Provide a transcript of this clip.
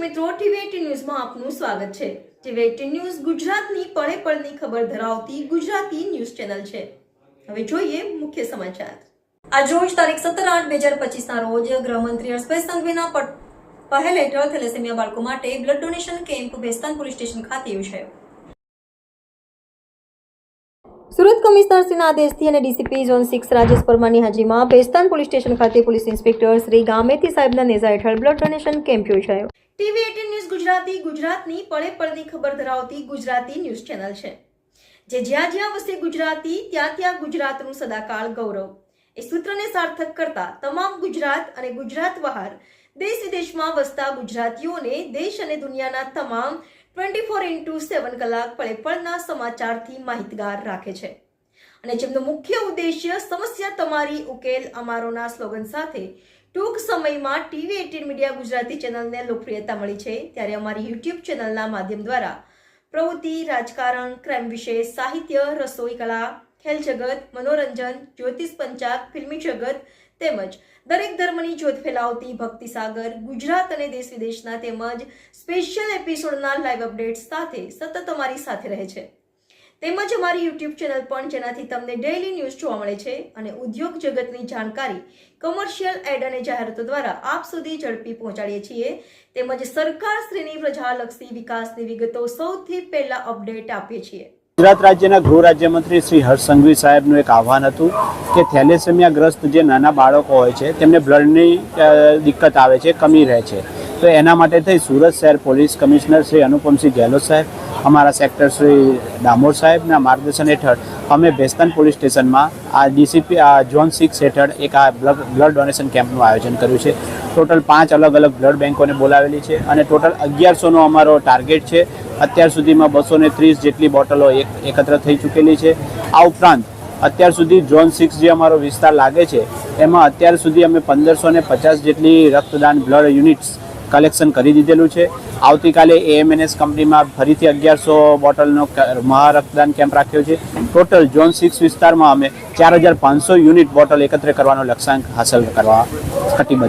મિત્રો, ટીવી ન્યૂઝમાં આપનું સ્વાગત છે. ટીવી ન્યૂઝ ગુજરાતની પળે પળની ખબર ધરાવતી ગુજરાતી ન્યૂઝ ચેનલ છે. હવે જોઈએ મુખ્ય સમાચાર. આજરોજ તારીખ સત્તર આઠ બે હજાર પચીસના રોજ ગૃહમંત્રી હર્ષભાઈ સંઘવીના પહેલ હેઠળ થેલેસેમિયા બાળકો માટે blood donation camp Bhestan police station ખાતે યોજાયો. સુરત કમિશનરશ્રીના આદેશથી અને ડીસીપી ઝોન સિક્સ રાજેશ પરમારની હાજરીમાં ભેસ્તાન પોલીસ સ્ટેશન ખાતે પોલીસ ઇન્સ્પેક્ટર શ્રી ગામેતી સાહેબના નેજા હેઠળ બ્લડ ડોનેશન કેમ્પ યોજાયો. ટીવી એટીન ન્યૂઝ ગુજરાતી, ગુજરાતની પળે પળની ખબર ધરાવતી ગુજરાતી ન્યૂઝ ચેનલ છે. જે જ્યાં જ્યાં વસે ગુજરાતી, ત્યાં ત્યાં ગુજરાતનું સદાકાળ ગૌરવ. એ સૂત્રને સાર્થક કરતા તમામ ગુજરાત અને ગુજરાત બહાર, દેશ વિદેશમાં વસતા ગુજરાતીઓને, દેશ અને દુનિયાના તમામ ટ્વેન્ટી ફોર ઇન્ટુ સેવન કલાક પળે પળના સમાચારથી માહિતગાર રાખે છે. અને જેમનો મુખ્ય ઉદ્દેશ્ય સમસ્યા તમારી ઉકેલ અમારોના સ્લોગન સાથે ટૂંક સમયમાં ટીવી એટીન મીડિયા ગુજરાતી ચેનલને લોકપ્રિયતા મળી છે. ત્યારે અમારી યુટ્યુબ ચેનલના માધ્યમ દ્વારા પ્રવૃત્તિ, રાજકારણ, ક્રાઇમ વિશે સાહિત્ય, રસોઈ કલા ખેલ જગત, મનોરંજન, જ્યોતિષ પંચાગ, ફિલ્મી જગત તેમજ દરેક ધર્મની જ્યોત ફેલાવતી ભક્તિ સાગર, ગુજરાત અને દેશ વિદેશના તેમજ સ્પેશિયલ એપિસોડના લાઈવ અપડેટ્સ સાથે સતત અમારી સાથે રહે છે. તેમજ અમારી યુટ્યુબ ચેનલ પણ જેનાથી તમને ડેઇલી ન્યૂઝ જોવા મળે છે અને ઉદ્યોગ જગતની જાણકારી કમર્શિયલ એડ અને જાહેરાતો દ્વારા આપ સુધી ઝડપી પહોંચાડીએ છીએ. તેમજ સરકારશ્રીની પ્રજાલક્ષી વિકાસની વિગતો સૌથી પહેલા અપડેટ આપીએ છીએ. ગુજરાત રાજ્યના ગૃહ રાજ્યમંત્રી શ્રી હર્ષ સંઘવી સાહેબનું એક આહવાન હતું કે થેલેસેમિયાગ્રસ્ત જે નાના બાળકો હોય છે, તેમને બ્લડની દિક્કત આવે છે, કમી રહે છે. તો એના માટે થઈ સુરત શહેર પોલીસ કમિશનર શ્રી અનુપમસિંહ ગેહલોત સાહેબ, અમારા સેક્ટર શ્રી ડામોર સાહેબના માર્ગદર્શન હેઠળ અમે ભેસ્તાન પોલીસ સ્ટેશનમાં આ ડીસીપી, આ ઝોન સિક્સ હેઠળ એક આ બ્લડ બ્લડ ડોનેશન કેમ્પનું આયોજન કર્યું છે. ટોટલ પાંચ અલગ અલગ બ્લડ બેંકોને બોલાવેલી છે અને ટોટલ અગિયારસોનો અમારો ટાર્ગેટ છે. અત્યાર સુધીમાં બસો ને ત્રીસ જેટલી બોટલો એક, એકત્ર થઈ ચૂકેલી છે. આ ઉપરાંત અત્યાર સુધી ઝોન સિક્સ જે અમારો વિસ્તાર લાગે છે, એમાં અત્યાર સુધી અમે પંદરસો ને પચાસ જેટલી રક્તદાન બ્લડ યુનિટ્સ કલેક્શન કરી દીધેલું છે. આવતીકાલે એએમએનએસ કંપનીમાં ફરીથી અગિયારસો બોટલનો મહારક્તદાન કેમ્પ રાખ્યો છે. ટોટલ ઝોન સિક્સ વિસ્તારમાં અમે ચાર હજાર પાંચસો યુનિટ બોટલ એકત્ર કરવાનો લક્ષ્યાંક હાંસલ કરવા કટિબદ્ધ